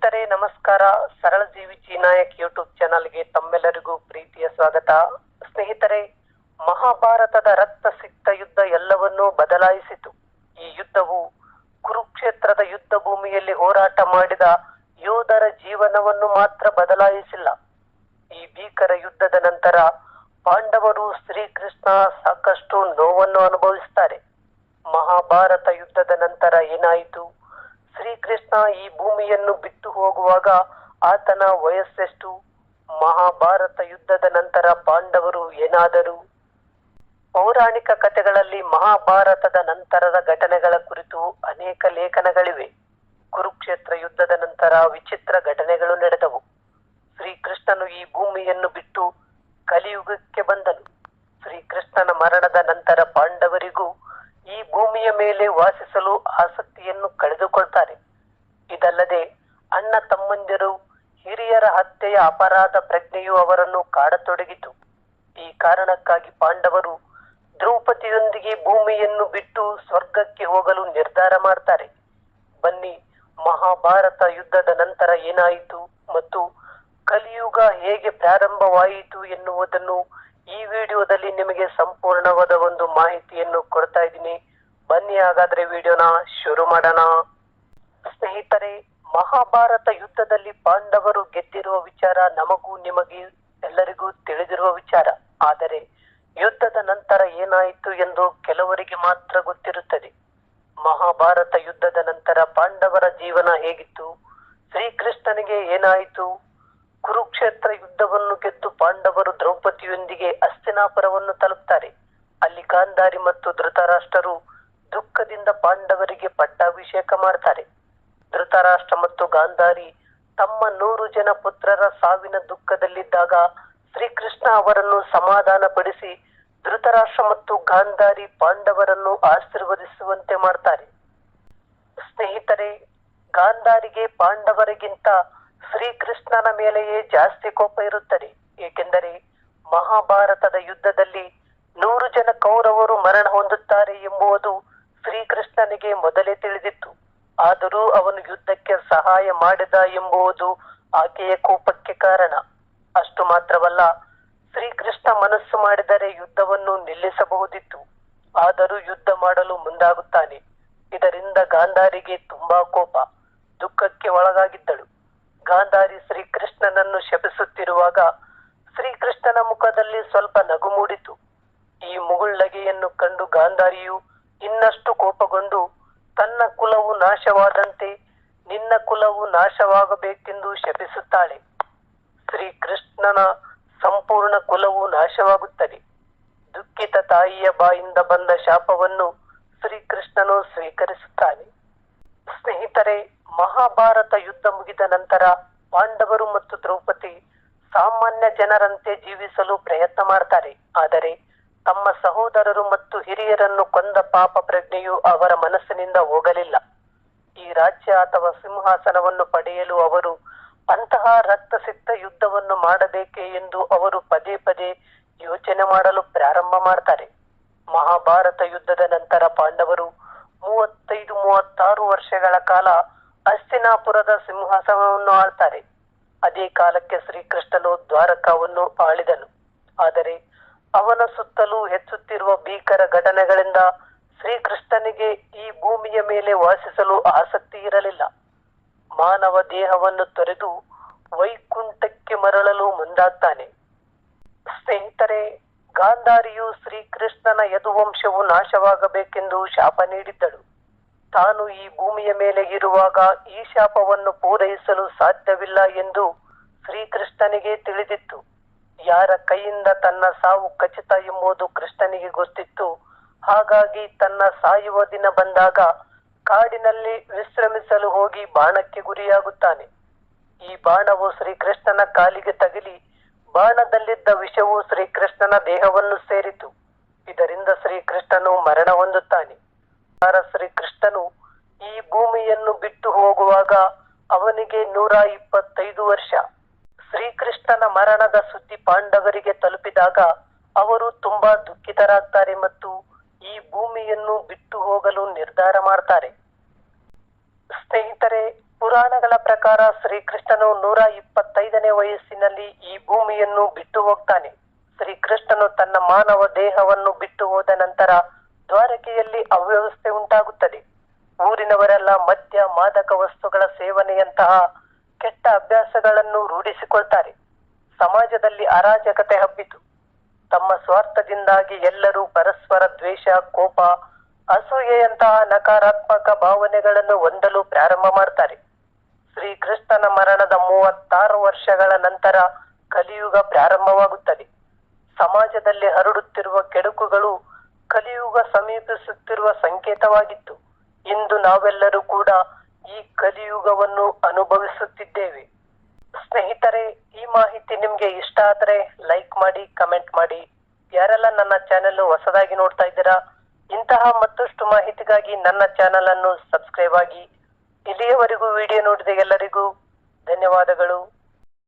ಸ್ನೇಹಿತರೆ, ನಮಸ್ಕಾರ. ಸರಳ ಜೀವಿ ನಾಯಕ್ ಯೂಟ್ಯೂಬ್ ಚಾನಲ್ಗೆ ತಮ್ಮೆಲ್ಲರಿಗೂ ಪ್ರೀತಿಯ ಸ್ವಾಗತ. ಸ್ನೇಹಿತರೆ, ಮಹಾಭಾರತದ ರಕ್ತ ಸಿಕ್ತ ಯುದ್ಧ ಎಲ್ಲವನ್ನೂ ಬದಲಾಯಿಸಿತು. ಈ ಯುದ್ಧವು ಕುರುಕ್ಷೇತ್ರದ ಯುದ್ಧ ಭೂಮಿಯಲ್ಲಿ ಹೋರಾಟ ಮಾಡಿದ ಯೋಧರ ಜೀವನವನ್ನು ಮಾತ್ರ ಬದಲಾಯಿಸಿಲ್ಲ. ಈ ಭೀಕರ ಯುದ್ಧದ ನಂತರ ಪಾಂಡವರು ಶ್ರೀಕೃಷ್ಣ ಸಾಕಷ್ಟು ನೋವನ್ನು ಅನುಭವಿಸುತ್ತಾರೆ ಮಹಾಭಾರತ ಯುದ್ಧದ ನಂತರ ಏನಾಯಿತು? ಶ್ರೀಕೃಷ್ಣ ಈ ಭೂಮಿಯನ್ನು ಬಿಟ್ಟು ಹೋಗುವಾಗ ಆತನ ವಯಸ್ಸೆಷ್ಟು? ಮಹಾಭಾರತ ಯುದ್ಧದ ನಂತರ ಪಾಂಡವರು ಏನಾದರು? ಪೌರಾಣಿಕ ಕಥೆಗಳಲ್ಲಿ ಮಹಾಭಾರತದ ನಂತರದ ಘಟನೆಗಳ ಕುರಿತು ಅನೇಕ ಲೇಖನಗಳಿವೆ. ಕುರುಕ್ಷೇತ್ರ ಯುದ್ಧದ ನಂತರ ವಿಚಿತ್ರ ಘಟನೆಗಳು ನಡೆದವು. ಶ್ರೀಕೃಷ್ಣನು ಈ ಭೂಮಿಯನ್ನು ಬಿಟ್ಟು ಕಲಿಯುಗಕ್ಕೆ ಬಂದನು. ಶ್ರೀಕೃಷ್ಣನ ಮರಣದ ನಂತರ ಪಾಂಡವರಿಗೂ ಈ ಭೂಮಿಯ ಮೇಲೆ ವಾಸಿಸಲು ಆಸಕ್ತಿಯನ್ನು ಕಳೆದುಕೊಳ್ತಾರೆ. ಇದಲ್ಲದೆ ಅಣ್ಣ ತಮ್ಮಂದಿರು, ಹಿರಿಯರ ಹತ್ಯೆಯ ಅಪರಾಧ ಪ್ರಜ್ಞೆಯು ಅವರನ್ನು ಕಾಡತೊಡಗಿತು. ಈ ಕಾರಣಕ್ಕಾಗಿ ಪಾಂಡವರು ದ್ರೌಪದಿಯೊಂದಿಗೆ ಭೂಮಿಯನ್ನು ಬಿಟ್ಟು ಸ್ವರ್ಗಕ್ಕೆ ಹೋಗಲು ನಿರ್ಧಾರ ಮಾಡ್ತಾರೆ. ಬನ್ನಿ, ಮಹಾಭಾರತ ಯುದ್ಧದ ನಂತರ ಏನಾಯಿತು ಮತ್ತು ಕಲಿಯುಗ ಹೇಗೆ ಪ್ರಾರಂಭವಾಯಿತು ಎನ್ನುವುದನ್ನು ಈ ವಿಡಿಯೋದಲ್ಲಿ ನಿಮಗೆ ಸಂಪೂರ್ಣವಾದ ಒಂದು ಮಾಹಿತಿಯನ್ನು ಕೊಡ್ತಾ ಇದ್ದೀನಿ. ಬನ್ನಿ, ಹಾಗಾದ್ರೆ ವಿಡಿಯೋನ ಶುರು ಮಾಡೋಣ. ಸ್ನೇಹಿತರೆ ಮಹಾಭಾರತ ಯುದ್ಧದಲ್ಲಿ ಪಾಂಡವರು ಗೆದ್ದಿರುವ ವಿಚಾರ ನಮಗೂ ನಿಮಗೆ ಎಲ್ಲರಿಗೂ ತಿಳಿದಿರುವ ವಿಚಾರ. ಆದರೆ ಯುದ್ಧದ ನಂತರ ಏನಾಯಿತು ಎಂದು ಕೆಲವರಿಗೆ ಮಾತ್ರ ಗೊತ್ತಿರುತ್ತದೆ. ಮಹಾಭಾರತ ಯುದ್ಧದ ನಂತರ ಪಾಂಡವರ ಜೀವನ ಹೇಗಿತ್ತು? ಶ್ರೀಕೃಷ್ಣನಿಗೆ ಏನಾಯಿತು? ಕುರುಕ್ಷೇತ್ರ ಯುದ್ಧವನ್ನು ಗೆದ್ದು ಪಾಂಡವರು ದ್ರೌಪದಿಯೊಂದಿಗೆ ಅಸ್ತಿನಾಪುರವನ್ನು ತಲುಪ್ತಾರೆ. ಅಲ್ಲಿ ಗಾಂಧಾರಿ ಮತ್ತು ಧೃತರಾಷ್ಟ್ರರು ದುಃಖದಿಂದ ಪಾಂಡವರಿಗೆ ಪಟ್ಟಾಭಿಷೇಕ ಮಾಡ್ತಾರೆ. ಧೃತರಾಷ್ಟ್ರ ಮತ್ತು ಗಾಂಧಾರಿ ತಮ್ಮ ನೂರು ಜನ ಪುತ್ರರ ಸಾವಿನ ದುಃಖದಲ್ಲಿದ್ದಾಗ ಶ್ರೀಕೃಷ್ಣ ಅವರನ್ನು ಸಮಾಧಾನಪಡಿಸಿ ಧೃತರಾಷ್ಟ್ರ ಮತ್ತು ಗಾಂಧಾರಿ ಪಾಂಡವರನ್ನು ಆಶೀರ್ವದಿಸುವಂತೆ ಮಾಡ್ತಾರೆ. ಸ್ನೇಹಿತರೆ, ಗಾಂಧಾರಿಗೆ ಪಾಂಡವರಿಗಿಂತ ಶ್ರೀಕೃಷ್ಣನ ಮೇಲೆಯೇ ಜಾಸ್ತಿ ಕೋಪ ಇರುತ್ತದೆ. ಏಕೆಂದರೆ ಮಹಾಭಾರತದ ಯುದ್ಧದಲ್ಲಿ ನೂರು ಜನ ಕೌರವರು ಮರಣ ಹೊಂದುತ್ತಾರೆ ಎಂಬುದು ಶ್ರೀಕೃಷ್ಣನಿಗೆ ಮೊದಲೇ ತಿಳಿದಿತ್ತು. ಆದರೂ ಅವನು ಯುದ್ಧಕ್ಕೆ ಸಹಾಯ ಮಾಡಿದ ಎಂಬುದು ಆಕೆಯ ಕೋಪಕ್ಕೆ ಕಾರಣ. ಅಷ್ಟು ಮಾತ್ರವಲ್ಲ, ಶ್ರೀಕೃಷ್ಣ ಮನಸ್ಸು ಮಾಡಿದರೆ ಯುದ್ಧವನ್ನು ನಿಲ್ಲಿಸಬಹುದಿತ್ತು. ಆದರೂ ಯುದ್ಧ ಮಾಡಲು ಮುಂದಾಗುತ್ತಾನೆ. ಇದರಿಂದ ಗಾಂಧಾರಿಗೆ ತುಂಬಾ ಕೋಪ, ದುಃಖಕ್ಕೆ ಒಳಗಾಗಿದ್ದಳು. ಗಾಂಧಾರಿ ಶ್ರೀಕೃಷ್ಣನನ್ನು ಶಪಿಸುತ್ತಿರುವಾಗ ಶ್ರೀಕೃಷ್ಣನ ಮುಖದಲ್ಲಿ ಸ್ವಲ್ಪ ನಗು ಮೂಡಿತು. ಈ ಮುಗುಳ್ಳಗೆಯನ್ನು ಕಂಡು ಗಾಂಧಾರಿಯು ಇನ್ನಷ್ಟು ಕೋಪಗೊಂಡು ತನ್ನ ಕುಲವು ನಾಶವಾದಂತೆ ನಿನ್ನ ಕುಲವು ನಾಶವಾಗಬೇಕೆಂದು ಶಪಿಸುತ್ತಾಳೆ. ಶ್ರೀಕೃಷ್ಣನ ಸಂಪೂರ್ಣ ಕುಲವು ನಾಶವಾಗುತ್ತದೆ. ದುಃಖಿತ ತಾಯಿಯ ಬಾಯಿಂದ ಬಂದ ಶಾಪವನ್ನು ಶ್ರೀಕೃಷ್ಣನು ಸ್ವೀಕರಿಸುತ್ತಾನೆ. ಸ್ನೇಹಿತರೆ, ಮಹಾಭಾರತ ಯುದ್ಧ ಮುಗಿದ ನಂತರ ಪಾಂಡವರು ಮತ್ತು ದ್ರೌಪದಿ ಸಾಮಾನ್ಯ ಜನರಂತೆ ಜೀವಿಸಲು ಪ್ರಯತ್ನ ಮಾಡ್ತಾರೆ. ಆದರೆ ತಮ್ಮ ಸಹೋದರರು ಮತ್ತು ಹಿರಿಯರನ್ನು ಕೊಂದ ಪಾಪ ಪ್ರಜ್ಞೆಯು ಅವರ ಮನಸ್ಸಿನಿಂದ ಹೋಗಲಿಲ್ಲ. ಈ ರಾಜ್ಯ ಅಥವಾ ಸಿಂಹಾಸನವನ್ನು ಪಡೆಯಲು ಅವರು ಅಂತಹ ರಕ್ತಸಿಕ್ತ ಯುದ್ಧವನ್ನು ಮಾಡಬೇಕೆ ಎಂದು ಅವರು ಪದೇ ಪದೇ ಯೋಚನೆ ಮಾಡಲು ಪ್ರಾರಂಭ ಮಾಡ್ತಾರೆ. ಮಹಾಭಾರತ ಯುದ್ಧದ ನಂತರ ಪಾಂಡವರು ಮೂವತ್ತೈದು, ಮೂವತ್ತಾರು ವರ್ಷಗಳ ಕಾಲ ಅಸ್ತಿನಾಪುರದ ಸಿಂಹಾಸನವನ್ನು ಆಳ್ತಾರೆ. ಅದೇ ಕಾಲಕ್ಕೆ ಶ್ರೀಕೃಷ್ಣನು ದ್ವಾರಕಾವನ್ನು ಆಳಿದನು. ಆದರೆ ಅವನ ಸುತ್ತಲೂ ಹೆಚ್ಚುತ್ತಿರುವ ಭೀಕರ ಘಟನೆಗಳಿಂದ ಶ್ರೀಕೃಷ್ಣನಿಗೆ ಈ ಭೂಮಿಯ ಮೇಲೆ ವಾಸಿಸಲು ಆಸಕ್ತಿ ಇರಲಿಲ್ಲ. ಮಾನವ ದೇಹವನ್ನು ತೊರೆದು ವೈಕುಂಠಕ್ಕೆ ಮರಳಲು ಮುಂದಾಗ್ತಾನೆ. ಸ್ನೇಹಿತರೆ, ಗಾಂಧಾರಿಯು ಶ್ರೀಕೃಷ್ಣನ ಯದುವಂಶವು ನಾಶವಾಗಬೇಕೆಂದು ಶಾಪ ನೀಡಿದ್ದಳು. ತಾನು ಈ ಭೂಮಿಯ ಮೇಲೆ ಇರುವಾಗ ಈ ಶಾಪವನ್ನು ಪೂರೈಸಲು ಸಾಧ್ಯವಿಲ್ಲ ಎಂದು ಶ್ರೀಕೃಷ್ಣನಿಗೆ ತಿಳಿದಿತ್ತು. ಯಾರ ಕೈಯಿಂದ ತನ್ನ ಸಾವು ಖಚಿತ ಎಂಬುದು ಕೃಷ್ಣನಿಗೆ ಗೊತ್ತಿತ್ತು. ಹಾಗಾಗಿ ತನ್ನ ಸಾಯುವ ದಿನ ಬಂದಾಗ ಕಾಡಿನಲ್ಲಿ ವಿಶ್ರಮಿಸಲು ಹೋಗಿ ಬಾಣಕ್ಕೆ ಗುರಿಯಾಗುತ್ತಾನೆ. ಈ ಬಾಣವು ಶ್ರೀಕೃಷ್ಣನ ಕಾಲಿಗೆ ತಗಲಿ, ಬಾಣದಲ್ಲಿದ್ದ ವಿಷವು ಶ್ರೀಕೃಷ್ಣನ ದೇಹವನ್ನು ಸೇರಿತು. ಇದರಿಂದ ಶ್ರೀಕೃಷ್ಣನು ಮರಣ ಹೊಂದುತ್ತಾನೆ. ಶ್ರೀಕೃಷ್ಣನು ಈ ಭೂಮಿಯನ್ನು ಬಿಟ್ಟು ಹೋಗುವಾಗ ಅವನಿಗೆ ನೂರ ಇಪ್ಪತ್ತೈದು ವರ್ಷ. ಶ್ರೀಕೃಷ್ಣನ ಮರಣದ ಸುದ್ದಿ ಪಾಂಡವರಿಗೆ ತಲುಪಿದಾಗ ಅವರು ತುಂಬಾ ದುಃಖಿತರಾಗ್ತಾರೆ ಮತ್ತು ಈ ಭೂಮಿಯನ್ನು ಬಿಟ್ಟು ಹೋಗಲು ನಿರ್ಧಾರ ಮಾಡ್ತಾರೆ. ಸ್ನೇಹಿತರೆ, ಪುರಾಣಗಳ ಪ್ರಕಾರ ಶ್ರೀಕೃಷ್ಣನು ನೂರ ಇಪ್ಪತ್ತೈದನೇ ವಯಸ್ಸಿನಲ್ಲಿ ಈ ಭೂಮಿಯನ್ನು ಬಿಟ್ಟು ಹೋಗ್ತಾನೆ. ಶ್ರೀಕೃಷ್ಣನು ತನ್ನ ಮಾನವ ದೇಹವನ್ನು ಬಿಟ್ಟು ಹೋದ ನಂತರ ದ್ವಾರಕೆಯಲ್ಲಿ ಅವ್ಯವಸ್ಥೆ ಉಂಟಾಗುತ್ತದೆ. ಊರಿನವರೆಲ್ಲ ಮದ್ಯ, ಮಾದಕ ವಸ್ತುಗಳ ಸೇವನೆಯಂತಹ ಅಭ್ಯಾಸಗಳನ್ನು ರೂಢಿಸಿಕೊಳ್ತಾರೆ. ಸಮಾಜದಲ್ಲಿ ಅರಾಜಕತೆ ಹಬ್ಬಿತು. ತಮ್ಮ ಸ್ವಾರ್ಥದಿಂದಾಗಿ ಎಲ್ಲರೂ ಪರಸ್ಪರ ದ್ವೇಷ, ಕೋಪ, ಅಸೂಯೆಯಂತಹ ನಕಾರಾತ್ಮಕ ಭಾವನೆಗಳನ್ನು ಹೊಂದಲು ಪ್ರಾರಂಭ ಮಾಡ್ತಾರೆ. ಶ್ರೀಕೃಷ್ಣನ ಮರಣದ ಮೂವತ್ತಾರು ವರ್ಷಗಳ ನಂತರ ಕಲಿಯುಗ ಪ್ರಾರಂಭವಾಗುತ್ತದೆ. ಸಮಾಜದಲ್ಲಿ ಹರಡುತ್ತಿರುವ ಕೆಡುಕುಗಳು ಕಲಿಯುಗ ಸಮೀಪಿಸುತ್ತಿರುವ ಸಂಕೇತವಾಗಿತ್ತು. ಇಂದು ನಾವೆಲ್ಲರೂ ಕೂಡ ಈ ಕಲಿಯುಗವನ್ನು ಅನುಭವಿಸುತ್ತಿದ್ದೇವೆ. ಸ್ನೇಹಿತರೆ, ಈ ಮಾಹಿತಿ ನಿಮ್ಗೆ ಇಷ್ಟ ಆದ್ರೆ ಲೈಕ್ ಮಾಡಿ ಕಮೆಂಟ್ ಮಾಡಿ. ಯಾರೆಲ್ಲ ನನ್ನ ಚಾನೆಲ್ ಹೊಸದಾಗಿ ನೋಡ್ತಾ ಇದ್ದೀರಾ, ಇಂತಹ ಮತ್ತಷ್ಟು ಮಾಹಿತಿಗಾಗಿ ನನ್ನ ಚಾನೆಲ್ ಅನ್ನು ಸಬ್ಸ್ಕ್ರೈಬ್ ಆಗಿ. ಇಲ್ಲಿಯವರೆಗೂ ವಿಡಿಯೋ ನೋಡಿದ ಎಲ್ಲರಿಗೂ ಧನ್ಯವಾದಗಳು.